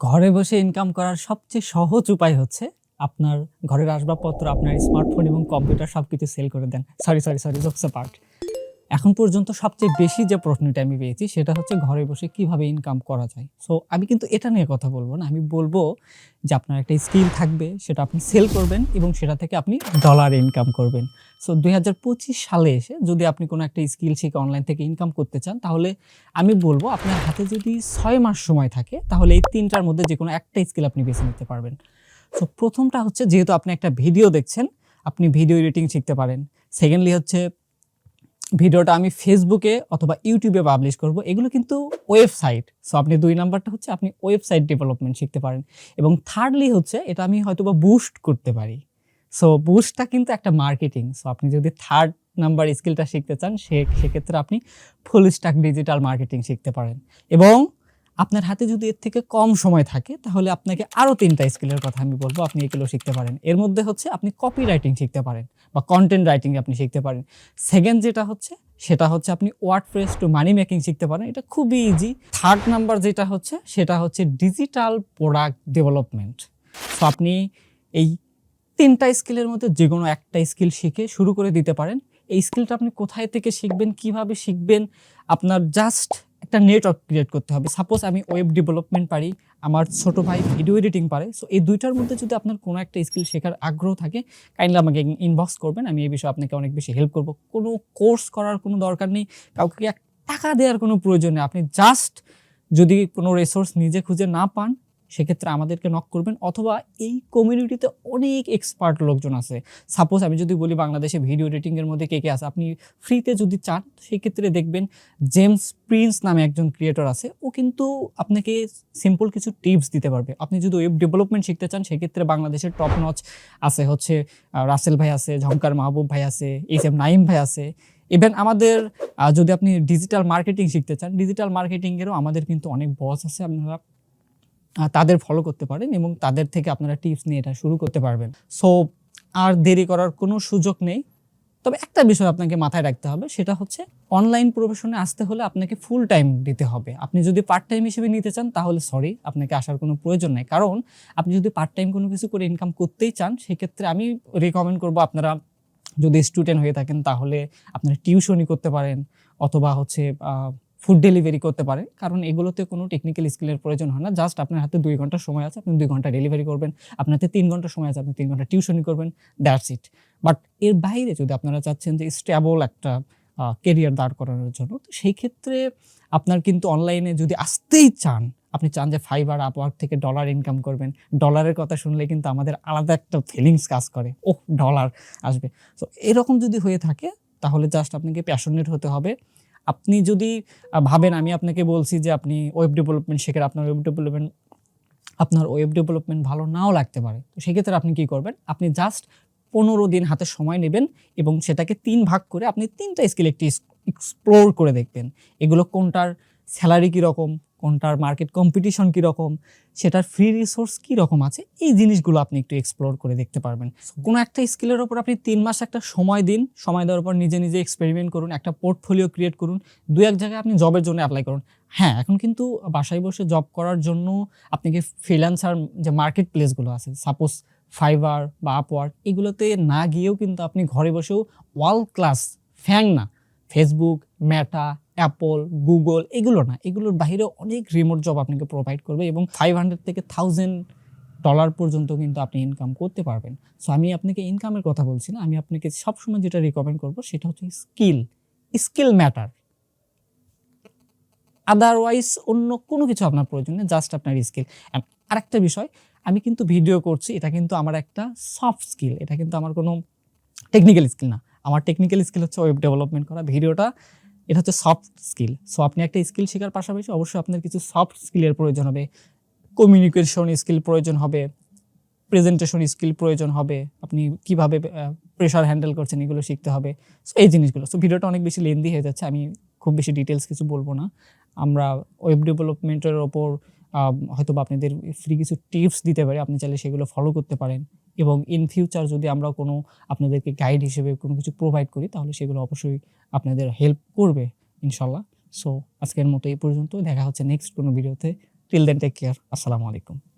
ঘরে বসে ইনকাম করার সবচেয়ে সহজ উপায় হচ্ছে আপনার ঘরের আসবাবপত্র, আপনার স্মার্টফোন এবং কম্পিউটার সবকিছু সেল করে দেন। Sorry sorry sorry jokes part এখন পর্যন্ত সবচেয়ে বেশি যে প্রশ্নটা আমি পেয়েছি, সেটা হচ্ছে ঘরে বসে কীভাবে ইনকাম করা যায়? সো আমি কিন্তু এটা নিয়ে কথা বলব না। আমি বলব যে আপনার একটা স্কিল থাকবে, সেটা আপনি সেল করবেন এবং সেটা থেকে আপনি ডলার ইনকাম করবেন। সো দু হাজার পঁচিশ সালে এসে যদি আপনি কোনো একটা স্কিল শিখে অনলাইন থেকে ইনকাম করতে চান, তাহলে আমি বলব আপনার হাতে যদি ছয় মাস সময় থাকে, তাহলে এই তিনটার মধ্যে যে কোনো একটা স্কিল আপনি বেছে নিতে পারবেন। সো প্রথমটা হচ্ছে, যেহেতু আপনি একটা ভিডিও দেখছেন, আপনি ভিডিও এডিটিং শিখতে পারেন। সেকেন্ডলি হচ্ছে ভিডিওটা আমি ফেসবুকে অথবা ইউটিউবে পাবলিশ করব। এগুলো কিন্তু ওয়েবসাইট সো আপনি দুই নাম্বারটা হচ্ছে আপনি ওয়েবসাইট ডেভেলপমেন্ট শিখতে পারেন। এবং থার্ডলি হচ্ছে এটা আমি হয়তো বা বুস্ট করতে পারি। সো বুস্টটা কিন্তু একটা মার্কেটিং সো আপনি যদি থার্ড নাম্বার স্কিলটা শিখতে চান, সে, সেক্ষেত্রে আপনি ফুল স্টাক ডিজিটাল মার্কেটিং শিখতে পারেন। এবং আপনার হাতে যদি এর থেকে কম সময় থাকে, তাহলে আপনাকে আরও তিনটা স্কিলের কথা আমি বলব, আপনি এগুলো শিখতে পারেন। এর মধ্যে হচ্ছে আপনি কপি রাইটিং শিখতে পারেন। বা কন্টেন্ট রাইটিং আপনি শিখতে পারেন। সেকেন্ড যেটা হচ্ছে, সেটা হচ্ছে আপনি WordPress to money making শিখতে পারেন। এটা খুবই ইজি থার্ড নাম্বার যেটা হচ্ছে, সেটা হচ্ছে ডিজিটাল প্রোডাক্ট ডেভেলপমেন্ট সো আপনি এই তিনটা স্কিলের মধ্যে যে কোনো একটা স্কিল শিখে শুরু করে দিতে পারেন। এই স্কিলটা আপনি কোথায় থেকে শিখবেন, কীভাবে শিখবেন, আপনার জাস্ট একটা নেটওয়ার্ক ক্রিয়েট করতে হবে। সাপোজ আমি ওয়েব ডেভেলপমেন্ট পারি, আমার ছোট ভাই ভিডিও এডিটিং পারে সো এই দুইটার মধ্যে যদি আপনার কোনো একটা স্কিল শেখার আগ্রহ থাকে কাইন্ডলি আমাকে ইনবক্স করবেন, আমি এই বিষয়ে আপনাকে অনেক বেশি হেল্প করব। কোনো কোর্স করার কোনো দরকার নেই, কাউকে টাকা দেওয়ার কোনো প্রয়োজন নেই। আপনি জাস্ট যদি কোনো রিসোর্স নিজে খুঁজে না পান সেক্ষেত্রে আমাদেরকে নক করবেন অথবা এই কমিউনিটিতে অনেক এক্সপার্ট লোকজন আছে। সাপোজ আমি যদি বলি বাংলাদেশে ভিডিও এডিটিংয়ের মধ্যে কে কে আছে, আপনি ফ্রিতে যদি চান, সেক্ষেত্রে দেখবেন জেমস প্রিন্স নামে একজন ক্রিয়েটর আছে, ও কিন্তু আপনাকে সিম্পল কিছু টিপস দিতে পারবে। আপনি যদি ওয়েব ডেভেলপমেন্ট শিখতে চান, সেক্ষেত্রে বাংলাদেশের টপ নচ আছে হচ্ছে রাসেল ভাই আছে ঝঙ্কার মাহবুব ভাই আছে এইচ এম নাইম ভাই আছে। ইভেন আমাদের যদি আপনি ডিজিটাল মার্কেটিং শিখতে চান ডিজিটাল মার্কেটিংয়েরও আমাদের কিন্তু অনেক বস আছে আপনারা। তাদের ফলো করতে পারেন এবং তাদের থেকে আপনারা টিপস নিয়ে এটা শুরু করতে পারবেন। সো আর দেরি করার কোনো সুযোগ নেই। তবে একটা বিষয় আপনাকে মাথায় রাখতে হবে, সেটা হচ্ছে অনলাইন প্রফেশনে আসতে হলে আপনাকে ফুল টাইম দিতে হবে। আপনি যদি পার্ট টাইম হিসেবে নিতে চান, তাহলে সরি আপনাকে আসার কোনো প্রয়োজন নেই। কারণ আপনি যদি পার্ট টাইম কোনো কিছু করে ইনকাম করতেই চান, সেক্ষেত্রে আমি রেকমেন্ড করব আপনারা যদি স্টুডেন্ট হয়ে থাকেন, তাহলে আপনারা টিউশনই করতে পারেন। অথবা হচ্ছে ফুড ডেলিভারি করতে পারেন। কারণ এগুলোতে কোনো টেকনিক্যাল স্কিলের প্রয়োজন হয় না। জাস্ট আপনার হাতে দুই ঘণ্টা সময় আছে, আপনি দুই ঘণ্টা ডেলিভারি করবেন। আপনার হাতে তিন ঘণ্টা সময় আছে, আপনি তিন ঘণ্টা টিউশনই করবেন। দ্যাটস ইট বাট এর বাইরে যদি আপনারা চাচ্ছেন যে স্টেবল একটা কেরিয়ার দাঁড় করানোর জন্য, তো সেই ক্ষেত্রে আপনার কিন্তু অনলাইনে যদি আসতেই চান, আপনি চান যে ফাইবার আপওয়ার্ক থেকে ডলার ইনকাম করবেন। ডলারের কথা শুনলে কিন্তু আমাদের আলাদা একটা ফিলিংস কাজ করে। ওহ ডলার আসবে। তো এরকম যদি হয়ে থাকে, তাহলে জাস্ট আপনাকে প্যাশনেট হতে হবে। আপনি যদি ভাবেন, আমি আপনাকে বলছি যে আপনি ওয়েব ডেভেলপমেন্ট শেখেন, আপনার ওয়েব ডেভেলপমেন্ট আপনার ওয়েব ডেভেলপমেন্ট ভালো নাও লাগতে পারে, তো সেক্ষেত্রে আপনি কি করবেন? আপনি জাস্ট পনেরো দিন হাতে সময় নেবেন এবং সেটাকে তিন ভাগ করে আপনি তিনটা স্কিল একটি এক্সপ্লোর করে দেখবেন, এগুলো কোনটার স্যালারি কীরকম, কোনটার মার্কেট কম্পিটিশন কীরকম, সেটার ফ্রি রিসোর্স কীরকম আছে, এই জিনিসগুলো আপনি একটু এক্সপ্লোর করে দেখতে পারবেন। কোনো একটা স্কিলের ওপর আপনি তিন মাস একটা সময় দিন, সময় দেওয়ার পর নিজে নিজে এক্সপেরিমেন্ট করুন, একটা পোর্টফোলিও ক্রিয়েট করুন, দু এক জায়গায় আপনি জবের জন্য অ্যাপ্লাই করুন। হ্যাঁ এখন কিন্তু বাসায় বসে জব করার জন্য আপনাকে ফ্রিল্যান্সার যে মার্কেট প্লেসগুলো আছে সাপোজ ফাইবার বা আপওয়ার্ক এগুলোতে না গিয়েও কিন্তু আপনি ঘরে বসেও ওয়াল ক্লাস ফ্যাং না। ফেসবুক মেটা অ্যাপল গুগল এগুলো না, এগুলোর বাইরেও অনেক রিমোট জব আপনাকে প্রোভাইড করবে এবং ফাইভ হান্ড্রেড থেকে থাউজেন্ড ডলার পর্যন্ত কিন্তু আপনি ইনকাম করতে পারবেন। সো আমি আপনাকে ইনকামের কথা বলছি না, আমি আপনাকে সবসময় যেটা রিকমেন্ড করব সেটা হচ্ছে স্কিল স্কিল ম্যাটার আদারওয়াইজ অন্য কোনো কিছু আপনার প্রয়োজন নেই জাস্ট আপনার স্কিল আরেকটা বিষয়, আমি কিন্তু ভিডিও করছি, এটা কিন্তু আমার একটা সফট স্কিল এটা কিন্তু আমার কোনো টেকনিক্যাল স্কিল না। আমার টেকনিক্যাল স্কিল হচ্ছে ওয়েব ডেভেলপমেন্ট করা। ভিডিওটা, এটা হচ্ছে সফট স্কিল সো আপনি একটা স্কিল শেখার পাশাপাশি অবশ্যই আপনার কিছু সফট স্কিলের প্রয়োজন হবে। কমিউনিকেশন স্কিল প্রয়োজন হবে প্রেজেন্টেশন স্কিল প্রয়োজন হবে, আপনি কীভাবে প্রেশার হ্যান্ডেল করছেন এগুলো শিখতে হবে। সো এই জিনিসগুলো। সো ভিডিওটা অনেক বেশি লেন্দি হয়ে যাচ্ছে, আমি খুব বেশি ডিটেলস কিছু বলব না। আমরা ওয়েব ডেভেলপমেন্টের ওপর হয়তো বা আপনাদের ফ্রি কিছু টিপস দিতে পারি, আপনি চাইলে সেগুলো ফলো করতে পারেন। এবং ইন ফিউচার যদি আমরা কোনো আপনাদেরকে গাইড হিসেবে কোনো কিছু প্রোভাইড করি, তাহলে সেগুলো অবশ্যই আপনাদের হেল্প করবে, ইনশাল্লাহ। সো আজকের মতো এই পর্যন্ত। দেখা হচ্ছে নেক্সট কোনো ভিডিওতে টিল দেন টেক কেয়ার আসসালামু আলাইকুম।